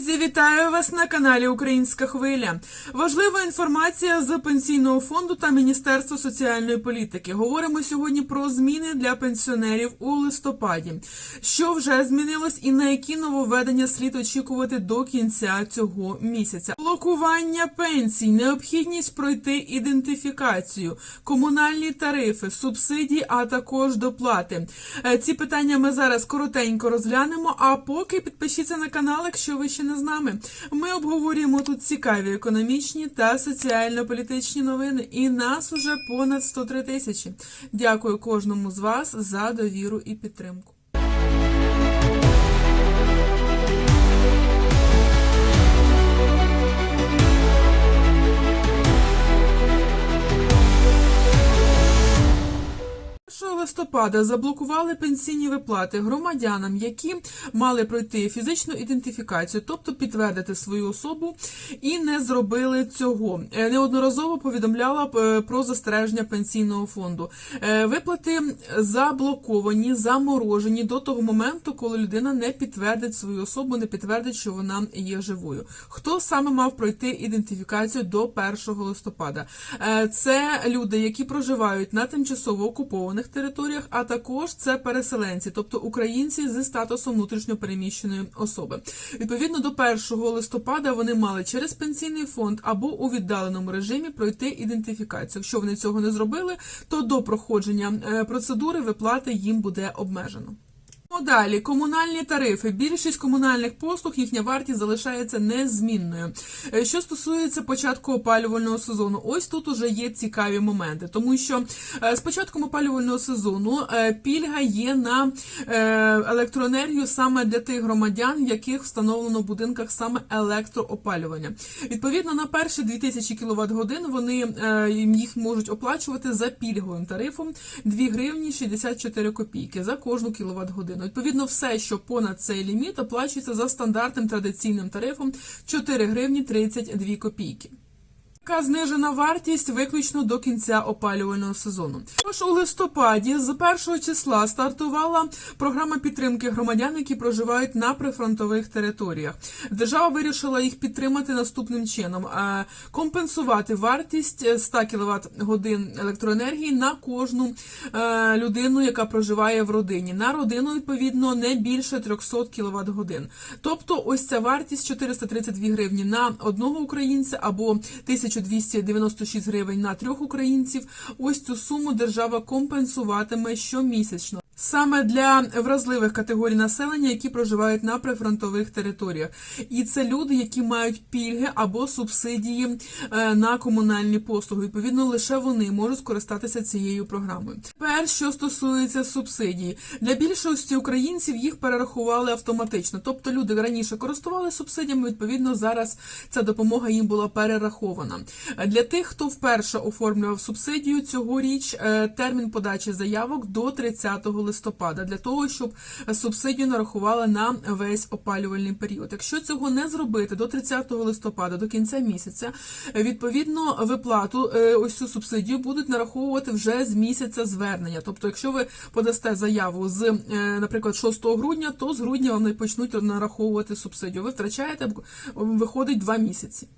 Друзі, вітаю вас на каналі Українська Хвиля. Важлива інформація з пенсійного фонду та Міністерства соціальної політики. Говоримо сьогодні про зміни для пенсіонерів у листопаді. Що вже змінилось і на які нововведення слід очікувати до кінця цього місяця? Блокування пенсій, необхідність пройти ідентифікацію, комунальні тарифи, субсидії, а також доплати. Е, Ці питання ми зараз коротенько розглянемо. А поки підпишіться на канал, якщо ви ще не з нами. Ми обговорюємо тут цікаві економічні та соціально-політичні новини. І нас уже понад 103 тисячі. Дякую кожному з вас за довіру і підтримку. Листопада заблокували пенсійні виплати громадянам, які мали пройти фізичну ідентифікацію, тобто підтвердити свою особу, і не зробили цього. Е, Неодноразово повідомляла е, про застереження пенсійного фонду. Е, Виплати заблоковані, заморожені до того моменту, коли людина не підтвердить свою особу, не підтвердить, що вона є живою. Хто саме мав пройти ідентифікацію до 1 листопада? Це люди, які проживають на тимчасово окупованих територіях, а також це переселенці, тобто українці зі статусом внутрішньопереміщеної особи. Відповідно до 1 листопада вони мали через пенсійний фонд або у віддаленому режимі пройти ідентифікацію. Якщо вони цього не зробили, то до проходження е, процедури виплати їм буде обмежено. Далі комунальні тарифи. Більшість комунальних послуг їхня вартість залишається незмінною. Е, Що стосується початку опалювального сезону, ось тут уже є цікаві моменти, тому що е, з початком опалювального сезону е, пільга є на електроенергію саме для тих громадян, в яких встановлено в будинках саме електроопалювання. Відповідно, на перші 2000 кВт годин вони їх можуть оплачувати за пільговим тарифом 2 гривні 64 копійки за кожну кВт годину. Відповідно, все, що понад цей ліміт, оплачується за стандартним традиційним тарифом 4 гривні 32 копійки. Така знижена вартість виключно до кінця опалювального сезону. Тож у листопаді з 1 числа стартувала програма підтримки громадян, які проживають на прифронтових територіях. Держава вирішила їх підтримати наступним чином: е, компенсувати вартість 100 кВт годин електроенергії на кожну е, людину, яка проживає в родині. На родину відповідно не більше 300 кВт годин. Тобто, ось ця вартість 432 гривні на одного українця або 1296 гривень на трьох українців. Ось цю суму держава компенсуватиме щомісячно. Саме для вразливих категорій населення, які проживають на прифронтових територіях, і це люди, які мають пільги або субсидії е, на комунальні послуги. Відповідно, лише вони можуть скористатися цією програмою. Тепер, що стосується субсидії, для більшості українців їх перерахували автоматично. Тобто люди раніше користувалися субсидіями. Відповідно, зараз ця допомога їм була перерахована. Для тих, хто вперше оформлював субсидію, цьогоріч е, термін подачі заявок до 30 листопада для того, щоб субсидію нарахували на весь опалювальний період. Якщо цього не зробити до 30 листопада, до кінця місяця, відповідно виплату е, ось цю субсидію будуть нараховувати вже з місяця звернення. Тобто, якщо ви подасте заяву з, е, наприклад, 6 грудня, то з грудня не почнуть нараховувати субсидію. Ви втрачаєте виходить два місяці.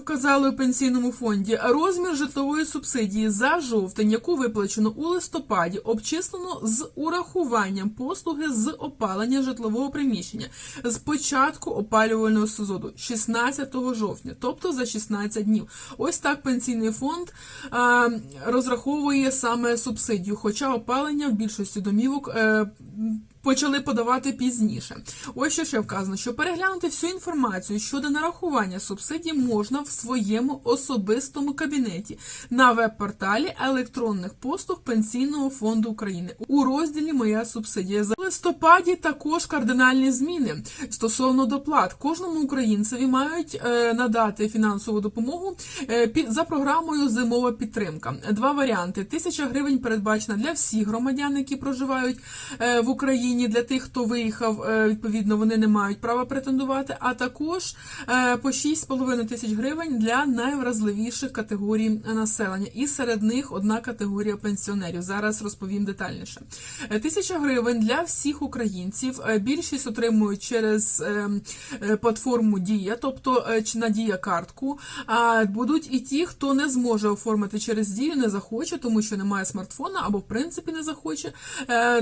Вказали у пенсійному фонді розмір житлової субсидії за жовтень, яку виплачено у листопаді, обчислено з урахуванням послуги з опалення житлового приміщення з початку опалювального сезону 16 жовтня, тобто за 16 днів. Ось так пенсійний фонд а, розраховує саме субсидію, хоча опалення в більшості домівок. Е, Почали подавати пізніше. Ось що ще вказано, що переглянути всю інформацію щодо нарахування субсидій можна в своєму особистому кабінеті на веб-порталі електронних послуг Пенсійного фонду України у розділі Моя субсидія за листопаді. Також кардинальні зміни стосовно доплат. Кожному українцеві мають е, надати фінансову допомогу е, за програмою Зимова підтримка. Два варіанти: тисяча гривень передбачена для всіх громадян, які проживають е, в Україні. Україні для тих, хто виїхав, е, відповідно, вони не мають права претендувати, а також е, по 6,5 тисяч гривень для найвразливіших категорій населення. І серед них одна категорія пенсіонерів. Зараз розповім детальніше. Е, Тисяча гривень для всіх українців. Більшість отримують через платформу Дія, тобто на Дія картку. А будуть і ті, хто не зможе оформити через Дію, не захоче, тому що немає смартфона або в принципі не захоче.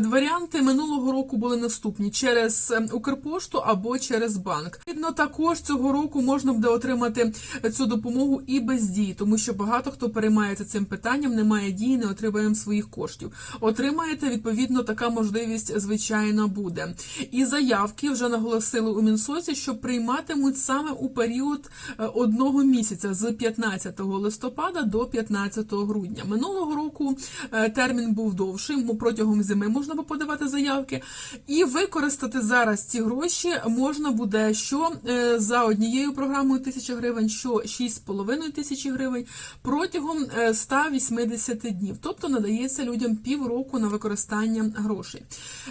Варіанти минулого року були наступні: через е, Укрпошту або через банк. Відно, також цього року можна буде отримати цю допомогу і без дії, тому що багато хто переймається цим питанням, немає дії, не отримуємо своїх коштів. Отримаєте, відповідно, така можливість, звичайно, буде. І заявки вже наголосили у Мінсоці, що прийматимуть саме у період е, одного місяця з 15 листопада до 15 грудня. Минулого року е, термін був довший, протягом зими можна було подавати заявки. І використати зараз ці гроші можна буде що е, за однією програмою 1000 гривень, що 6,5 тисячі гривень протягом е, 180 днів. Тобто надається людям півроку на використання грошей.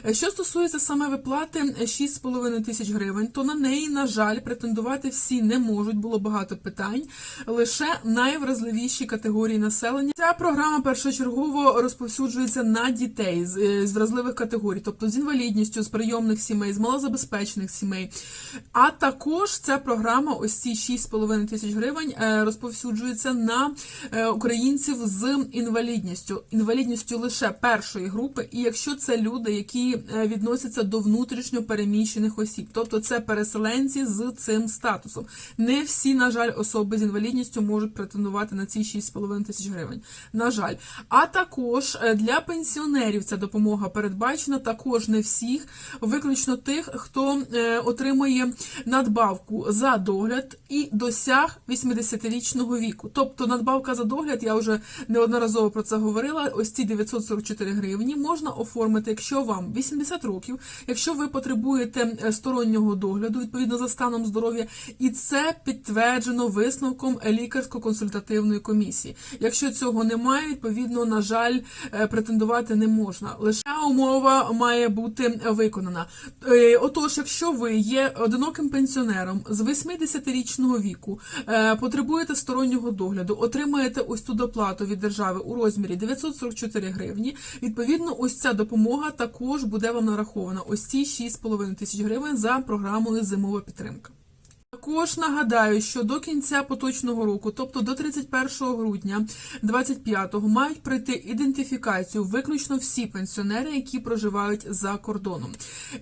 Е, Що стосується саме виплати е, 6,5 тисяч гривень, то на неї, на жаль, претендувати всі не можуть. Було багато питань. Лише найвразливіші категорії населення. Ця програма першочергово розповсюджується на дітей з, е, вразливих категорій, тобто з інвалідністю, з прийомних сімей, з малозабезпечених сімей. А також ця програма, ось ці 6,5 тисяч гривень, е, розповсюджується на е, українців з інвалідністю, інвалідністю лише першої групи, і якщо це люди, які е, відносяться до внутрішньо переміщених осіб, тобто це переселенці з цим статусом. Не всі, на жаль, особи з інвалідністю можуть претендувати на ці 6,5 тисяч гривень. На жаль, а також для пенсіонерів ця допомога передбачена, також не всіх, виключно тих, хто е, отримує надбавку за догляд і досяг 80-річного віку. Тобто надбавка за догляд, я вже неодноразово про це говорила. Ось ці 944 гривні можна оформити, якщо вам 80 років, якщо ви потребуєте е, стороннього догляду відповідно за станом здоров'я, і це підтверджено висновком лікарсько-консультативної комісії. Якщо цього немає, відповідно, на жаль, е, претендувати не можна. Лише умова має бути виконана. Е, Отож, якщо ви є одиноким пенсіонером з 80-річного віку, е, потребуєте стороннього догляду, отримаєте ось ту доплату від держави у розмірі 944 гривні. Відповідно, ось ця допомога також буде вам нарахована. Ось ці 6,5 тисяч гривень за програмою зимова підтримка. Також нагадаю, що до кінця поточного року, тобто до 31 грудня 25-го, мають пройти ідентифікацію виключно всі пенсіонери, які проживають за кордоном,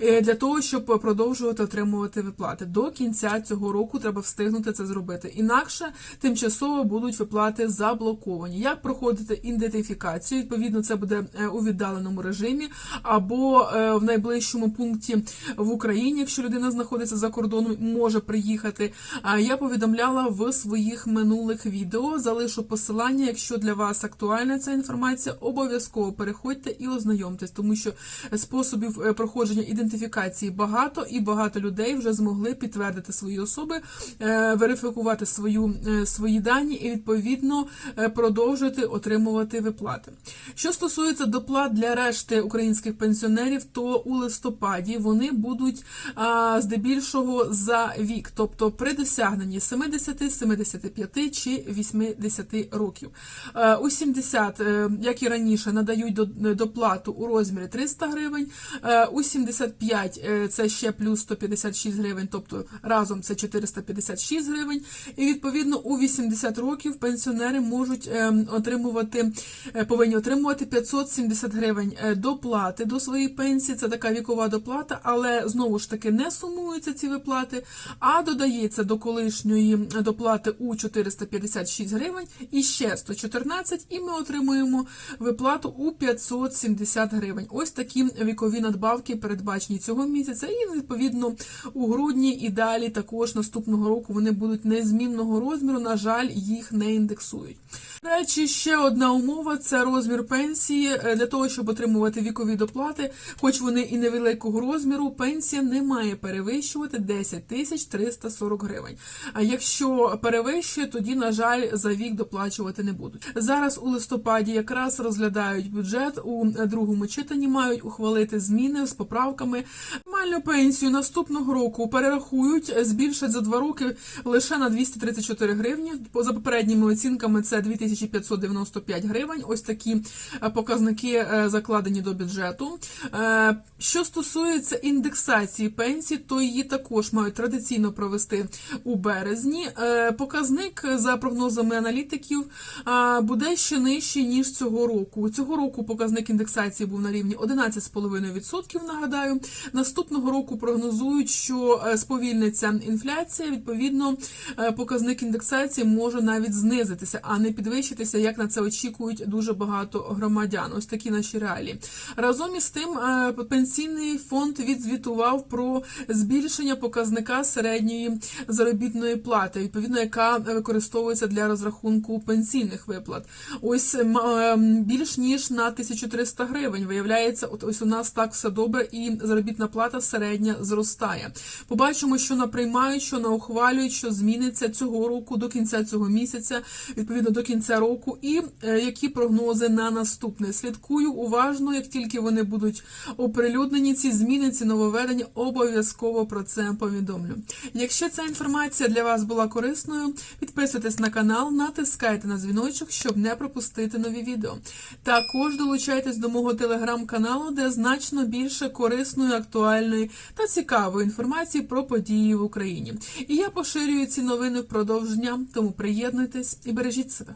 Е, для того, щоб продовжувати отримувати виплати. До кінця цього року треба встигнути це зробити. Інакше тимчасово будуть виплати заблоковані. Як проходити ідентифікацію? Відповідно, це буде е, у віддаленому режимі або е, в найближчому пункті в Україні, якщо людина знаходиться за кордоном, може приїхати. А Я повідомляла в своїх минулих відео. Залишу посилання. Якщо для вас актуальна ця інформація, обов'язково переходьте і ознайомтесь, тому що способів е, проходження ідентифікації багато, і багато людей вже змогли підтвердити свої особи, е, верифікувати свою, е, свої дані і відповідно продовжити отримувати виплати. Що стосується доплат для решти українських пенсіонерів, то у листопаді вони будуть здебільшого за вік, тобто при досягненні 70, 75 чи 80 років. Е, У 70, е, як і раніше, надають доплату у розмірі 300 гривень, е, у 75 е, це ще плюс 156 гривень, тобто разом це 456 гривень. І відповідно у 80 років пенсіонери можуть е, отримувати, е, повинні отримувати 570 гривень е, доплати до своєї пенсії. Це така вікова доплата, але знову ж таки не сумуються ці виплати, а додається до колишньої доплати у 456 гривень і ще 114, і ми отримуємо виплату у 570 гривень. Ось такі вікові надбавки передбачені цього місяця, і відповідно у грудні і далі також наступного року вони будуть незмінного розміру. На жаль, їх не індексують. Речі, ще одна умова це розмір пенсії. Е, Для того, щоб отримувати вікові доплати, хоч вони і невеликого розміру, пенсія не має перевищувати 10 тисяч 340 гривень. А якщо перевищує, тоді, на жаль, за вік доплачувати не будуть. Зараз у листопаді якраз розглядають бюджет у другому читанні, мають ухвалити зміни з поправками. Мінімальну пенсію наступного року перерахують, збільшать за два роки лише на 234 гривні. За попередніми оцінками це 2595 гривень. Ось такі е, показники е, закладені до бюджету. Е, Що стосується індексації пенсій, то її також мають традиційно провести у березні. Показник за прогнозами аналітиків буде ще нижчий ніж цього року. Цього року показник індексації був на рівні 11,5%, Нагадаю, наступного року прогнозують, що сповільниться інфляція. Відповідно, показник індексації може навіть знизитися, а не підвищитися, як на це очікують дуже багато громадян. Ось такі наші реалії. Разом із тим, е, пенсійний фонд відзвітував про збільшення показника середньої заробітної плати, відповідно, яка використовується для розрахунку пенсійних виплат. Ось е, більш ніж на 1300 гривень. Виявляється, от ось у нас так все добре, і заробітна плата середня зростає. Побачимо, що наприймають, що наухвалюють, що зміниться цього року до кінця цього місяця, відповідно до кінця року, і е, які прогнози на наступне. Слідкую уважно, як тільки вони будуть оприлюднені, ці зміни, ці нововведення, обов'язково про це повідомлю. Якщо ця інформація для вас була корисною, підписуйтесь на канал, натискайте на дзвіночок, щоб не пропустити нові відео. Також долучайтесь до мого телеграм-каналу, де значно більше корисної, актуальної та цікавої інформації про події в Україні. І я поширюю ці новини впродовж дня, тому приєднуйтесь і бережіть себе.